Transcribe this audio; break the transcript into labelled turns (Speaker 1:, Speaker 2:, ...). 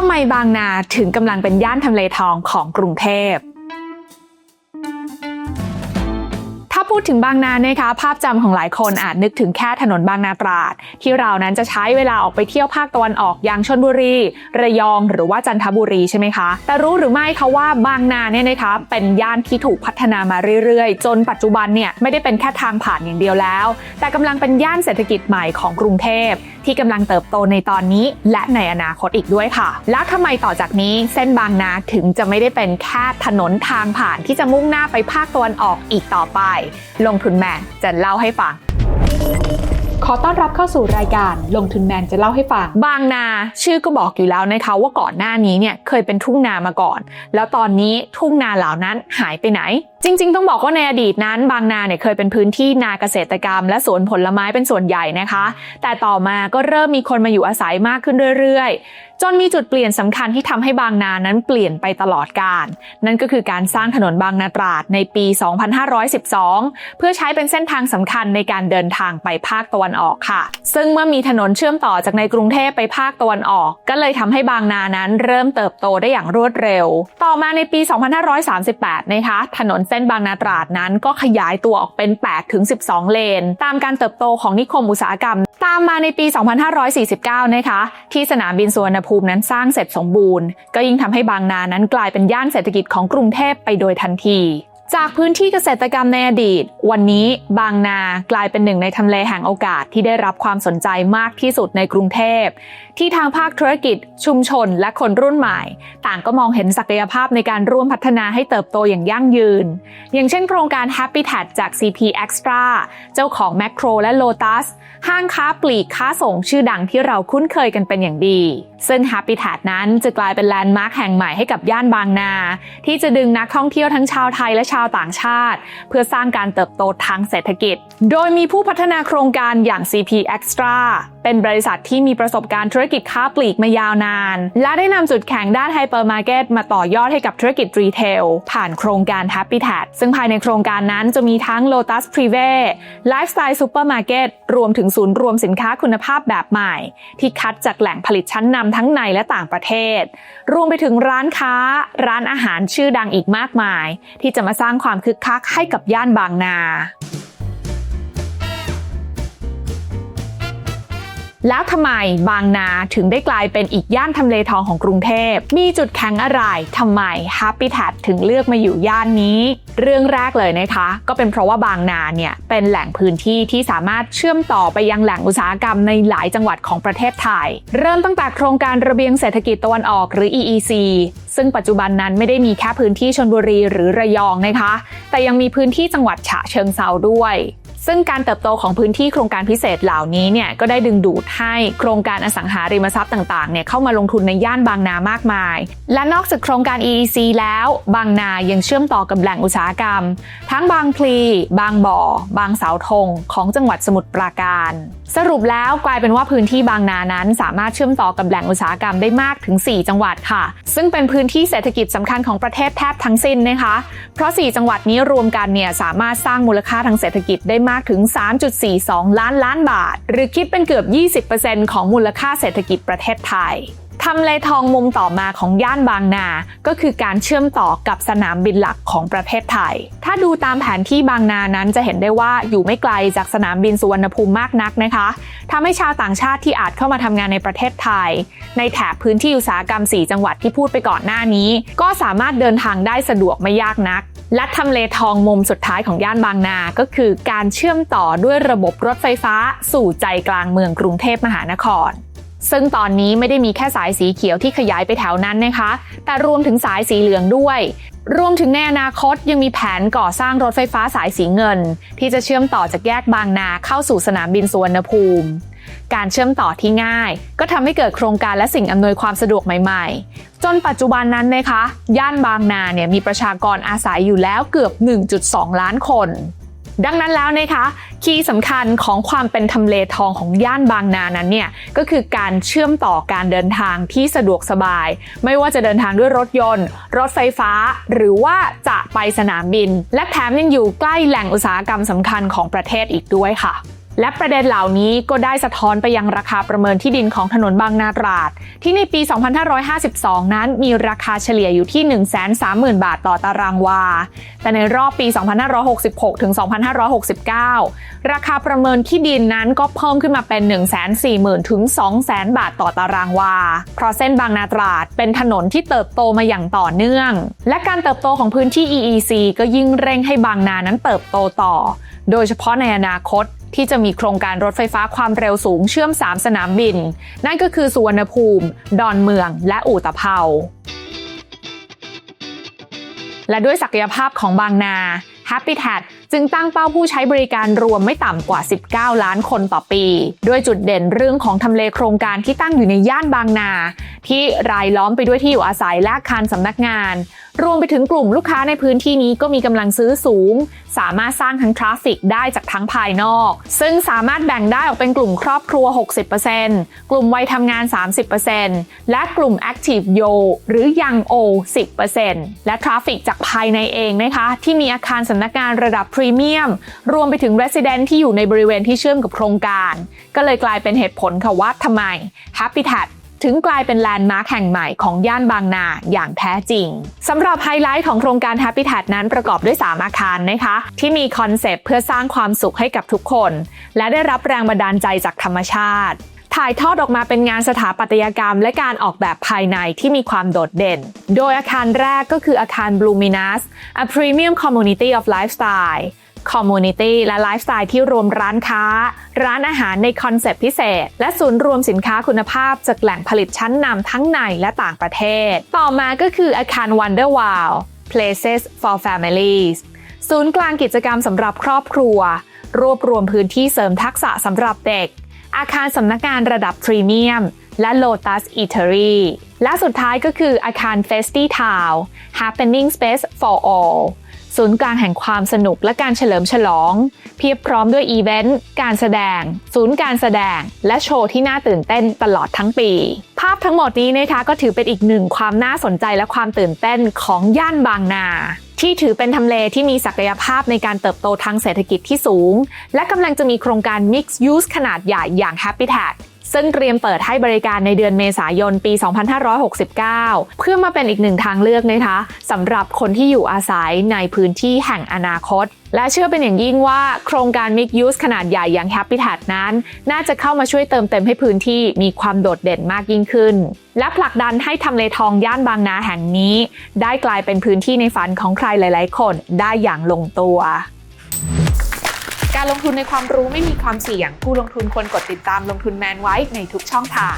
Speaker 1: ทำไมบางนาถึงกำลังเป็นย่านทำเลทองของกรุงเทพ พูดถึงบางนานะคะภาพจำของหลายคนอาจนึกถึงแค่ถนนบางนาตราด ที่เรานั้นจะใช้เวลาออกไปเที่ยวภาคตะวันออกอย่างชนบุรี ระยองหรือว่าจันทบุรีใช่ไหมคะ แต่รู้หรือไม่คะว่าบางนาเนี่ยนะคะเป็นย่านที่ถูกพัฒนามาเรื่อยๆ จนปัจจุบันเนี่ยไม่ได้เป็นแค่ทางผ่านอย่างเดียวแล้ว แต่กำลังเป็นย่านเศรษฐกิจใหม่ของกรุงเทพที่กำลังเติบโตในตอนนี้ และในอนาคตอีกด้วยค่ะ แล้วทำไมต่อจากนี้เส้นบางนาถึงจะไม่ได้เป็นแค่ถนนทางผ่านที่จะมุ่งหน้าไปภาคตะวันออกอีกต่อไปลงทุนแมนจะเล่าให้ฟัง ขอต้อนรับเข้าสู่รายการลงทุนแมนจะเล่าให้ฟัง บางนาชื่อก็บอกอยู่แล้วนะคะว่าก่อนหน้านี้เนี่ยเคยเป็นทุ่งนามาก่อน แล้วตอนนี้ทุ่งนาเหล่านั้นหายไปไหนจริง ๆ ต้องบอกว่าในอดีตนั้น บางนาเนี่ยเคยเป็นพื้นที่นาเกษตรกรรม และสวนผลไม้เป็นส่วนใหญ่นะคะ แต่ต่อมาก็เริ่มมีคนมาอยู่อาศัยมากขึ้นเรื่อยๆ จนมีจุดเปลี่ยนสำคัญที่ทำให้บางนานั้นเปลี่ยนไปตลอดกาลนั่นก็คือการสร้างถนนบางนาตราดในปี 2512 เพื่อใช้เป็นเส้นทางสำคัญในการเดินทางไปภาคตะวันออกค่ะ ซึ่งเมื่อมีถนนเชื่อมต่อจากในกรุงเทพไปภาคตะวันออก ก็เลยทำให้บางนานั้นเริ่มเติบโตได้อย่างรวดเร็ว ต่อมาในปี 2538 นะคะถนนเส้นบางนาตราดนั้นก็ขยายตัวออกเป็น 8 ถึง 12 เลน ตามการเติบโตของนิคมอุตสาหกรรม ตามมาในปี 2549 นะคะ ที่สนามบินสุวรรณภูมินั้นสร้างเสร็จสมบูรณ์ ก็ยิ่งทำให้บางนานั้นกลายเป็นย่านเศรษฐกิจของกรุงเทพไปโดยทันที จากพื้นที่เกษตรกรรมในอดีต วันนี้บางนากลายเป็นหนึ่งในทำเลแห่งโอกาสที่ได้รับความสนใจมากที่สุดในกรุงเทพ ที่ทางภาคธุรกิจ ชุมชน และคนรุ่นใหม่ ต่างก็มองเห็นศักยภาพในการร่วมพัฒนาให้เติบโตอย่างยั่งยืน อย่างเช่นโครงการ Happy t a g จาก CP Extra เจ้าของ Macro และ Lotus ห้างค้าปลีกค้าส่งชื่อดังที่เราคุ้นเคยกันเป็นอย่างดี ซึ่ง Happy t a g นั้นจะกลายเป็นแลนด์มาร์คแห่งใหม่ให้กับย่านบางนา ที่จะดึงนักท่องเที่ยวทั้งชาวไทยและชาวาวต่างชาติ เพื่อสร้างการเติบโตทางเศรษฐกิจ โดยมีผู้พัฒนาโครงการอย่าง CP Extra เป็นบริษัทที่มีประสบการณ์ธุรกิจค้าปลีกมายาวนาน และได้นำจุดแข็งด้านไฮเปอร์มาร์เก็ตมาต่อยอดให้กับธุรกิจรีเทลผ่านโครงการ Happy t a g ซึ่งภายในโครงการนั้นจะมีทั้ง Lotus Privé Lifestyle Supermarket รวมถึงศูนย์รวมสินค้าคุณภาพแบบใหม่ ที่คัดจากแหล่งผลิตชั้นนำทั้งในและต่างประเทศ รวมไปถึงร้านค้า ร้านอาหารชื่อดังอีกมากมาย ที่จะมาสร้างความคึกคักให้กับย่านบางนา แล้วทำไมบางนาถึงได้กลายเป็นอีกย่านทำเลทองของกรุงเทพ มีจุดแข็งอะไรทำไม Happy t a g ถึงเลือกมาอยู่ย่านนี้ เรื่องแรกเลยนะคะ ก็เป็นเพราะว่าบางนาเนี่ยเป็นแหล่งพื้นที่ที่สามารถเชื่อมต่อไปยังแหล่งอุตสาหกรรมในหลายจังหวัดของประเทศไทย เริ่มตั้งแต่โครงการระเบียงเศรษฐกิจตะวันออกหรือ EEC ซึ่งปัจจุบันนั้นไม่ได้มีแค่พื้นที่ชนบุรีหรือระยองนะคะ แต่ยังมีพื้นที่จังหวัดฉะเชิงเซาด้วย ซึ่งการเติบโตของพื้นที่โครงการพิเศษเหล่านี้เนี่ยก็ได้ดึงดูดให้โครงการอสังหาริมทรัพย์ต่างๆเนี่ยเข้ามาลงทุนในย่านบางนามากมาย และนอกจากโครงการ EEC แล้ว บางนายังเชื่อมต่อกับแหล่งอุตสาหกรรม ทั้งบางพลี บางบ่อ บางเสาธงของจังหวัดสมุทรปราการ สรุปแล้วกลายเป็นว่าพื้นที่บางนานั้น สามารถเชื่อมต่อกับแหล่งอุตสาหกรรมได้มากถึง 4 จังหวัดค่ะ ซึ่งเป็นพื้นที่เศรษฐกิจสำคัญของประเทศแทบทั้งสิ้นนะคะ เพราะ 4 จังหวัดนี้รวมกันเนี่ยสามารถสร้างมูลค่าทางเศรษฐกิจได้มากถึง 3.42 ล้านล้านบาท หรือคิดเป็นเกือบ 20%ของมูลค่าเศรษฐกิจประเทศไทย ทำเลทองมุมต่อมาของย่านบางนา ก็คือการเชื่อมต่อกับสนามบินหลักของประเทศไทย ถ้าดูตามแผนที่บางนานั้นจะเห็นได้ว่าอยู่ไม่ไกลจากสนามบินสุวรรณภูมิมากนักนะคะทำให้ชาวต่างชาติที่อาจเข้ามาทำงานในประเทศไทย ในแถบพื้นที่อุตสาหกรรม 4 จังหวัดที่พูดไปก่อนหน้านี้ ก็สามารถเดินทางได้สะดวกไม่ยากนัก และทำเลทองมุมสุดท้ายของย่านบางนา ก็คือการเชื่อมต่อด้วยระบบรถไฟฟ้า สู่ใจกลางเมืองกรุงเทพมหานคร ซึ่งตอนนี้ไม่ได้มีแค่สายสีเขียวที่ขยายไปแถวนั้นนะคะ แต่รวมถึงสายสีเหลืองด้วย รวมถึงในอนาคตยังมีแผนก่อสร้างรถไฟฟ้าสายสีเงิน ที่จะเชื่อมต่อจากแยกบางนาเข้าสู่สนามบินสุวรรณภูมิ การเชื่อมต่อที่ง่าย ก็ทำให้เกิดโครงการและสิ่งอำนวยความสะดวกใหม่ ๆ จนปัจจุบันนั้นนะคะ ย่านบางนาเนี่ยมีประชากรอาศัยอยู่แล้วเกือบ 1.2 ล้านคน ดังนั้นแล้วนะคะคีย์สำคัญของความเป็นทำเลทองของย่านบางนานั้นเนี่ยก็คือการเชื่อมต่อการเดินทางที่สะดวกสบาย ไม่ว่าจะเดินทางด้วยรถยนต์ รถไฟฟ้า หรือว่าจะไปสนามบิน และแถมยังอยู่ใกล้แหล่งอุตสาหกรรมสำคัญของประเทศอีกด้วยค่ะ และประเด็นเหล่านี้ก็ได้สะท้อนไปยังราคาประเมินที่ดินของถนนบางนาตราด ที่ในปี 2552 นั้นมีราคาเฉลี่ยอยู่ที่ 130,000 บาทต่อตารางวา แต่ในรอบปี 2566 ถึง 2569 ราคาประเมินที่ดินนั้นก็เพิ่มขึ้นมาเป็น 140,000 ถึง 200,000 บาทต่อตารางวา เพราะเส้นบางนาตราดเป็นถนนที่เติบโตมาอย่างต่อเนื่อง และการเติบโตของพื้นที่ EEC ก็ยิ่งเร่งให้บางนานั้นเติบโตต่อ โดยเฉพาะในอนาคต ที่จะมีโครงการรถไฟฟ้าความเร็วสูงเชื่อม 3 สนามบิน นั่นก็คือสุวรรณภูมิ ดอนเมือง และอู่ตะเภา และด้วยศักยภาพของบางนา Habitat จึงตั้งเป้าผู้ใช้บริการรวมไม่ต่ำกว่า 19 ล้านคนต่อปี ด้วยจุดเด่นเรื่องของทำเลโครงการที่ตั้งอยู่ในย่านบางนา ที่รายล้อมไปด้วยที่อยู่อาศัยและอาคารสำนักงาน รวมไปถึงกลุ่มลูกค้าในพื้นที่นี้ก็มีกำลังซื้อสูง สามารถสร้างทั้งทราฟฟิกได้จากทั้งภายนอก ซึ่งสามารถแบ่งได้ออกเป็นกลุ่มครอบครัว 60%กลุ่มวัยทำงาน 30%และกลุ่ม Active Yo หรือ Young O 10%และทราฟฟิกจากภายในเองนะคะ ที่มีอาคารสำนักงานระดับพรีเมียม รวมไปถึง Resident ที่อยู่ในบริเวณที่เชื่อมกับโครงการ ก็เลยกลายเป็นเหตุผลค่ะว่าทำไม Habitat ถึงกลายเป็นแลนด์มาร์คแห่งใหม่ของย่านบางนาอย่างแท้จริงสำหรับไฮไลท์ของโครงการ Habitat นั้นประกอบด้วย 3 อาคารนะคะ ที่มีคอนเซปต์เพื่อสร้างความสุขให้กับทุกคน และได้รับแรงบันดาลใจจากธรรมชาติ ถ่ายทอดออกมาเป็นงานสถาปัตยกรรม และการออกแบบภายในที่มีความโดดเด่น โดยอาคารแรกก็คืออาคาร Bluminous a premium community of lifestyle คอมมูนิตี้และไลฟ์สไตล์ที่รวมร้านค้า ร้านอาหารในคอนเซปต์พิเศษ และศูนย์รวมสินค้าคุณภาพจากแหล่งผลิตชั้นนำทั้งในและต่างประเทศ ต่อมาก็คืออาคาร Wonder Wow Places for Families ศูนย์กลางกิจกรรมสำหรับครอบครัว รวบรวมพื้นที่เสริมทักษะสำหรับเด็ก อาคารสำนักงานระดับพรีเมียม และ Lotus Eatery และสุดท้ายก็คืออาคาร Festy Town Happening Space for All ศูนย์กลางแห่งความสนุกและการเฉลิมฉลอง เพียบพร้อมด้วยอีเวนต์ การแสดง ศูนย์การแสดง และโชว์ที่น่าตื่นเต้นตลอดทั้งปี ภาพทั้งหมดนี้นะคะก็ถือเป็นอีกหนึ่งความน่าสนใจและความตื่นเต้นของย่านบางนาที่ถือเป็นทำเลที่มีศักยภาพในการเติบโตทางเศรษฐกิจที่สูง และกำลังจะมีโครงการ Mixed Use ขนาดใหญ่อย่าง Habitat ซึ่งเตรียมเปิดให้บริการในเดือนเมษายนปี 2569 เพื่อมาเป็นอีกหนึ่งทางเลือกนะคะสำหรับคนที่อยู่อาศัยในพื้นที่แห่งอนาคต และเชื่อเป็นอย่างยิ่งว่าโครงการ Mix Use ขนาดใหญ่อย่าง Habitat นั้น น่าจะเข้ามาช่วยเติมเต็มให้พื้นที่มีความโดดเด่นมากยิ่งขึ้น และผลักดันให้ทำเลทองย่านบางนาแห่งนี้ ได้กลายเป็นพื้นที่ในฝันของใครหลาย ๆ คนได้อย่างลงตัว การลงทุนในความรู้ไม่มีความเสี่ยง ผู้ลงทุนควรกดติดตามลงทุนแมนไว้ในทุกช่องทาง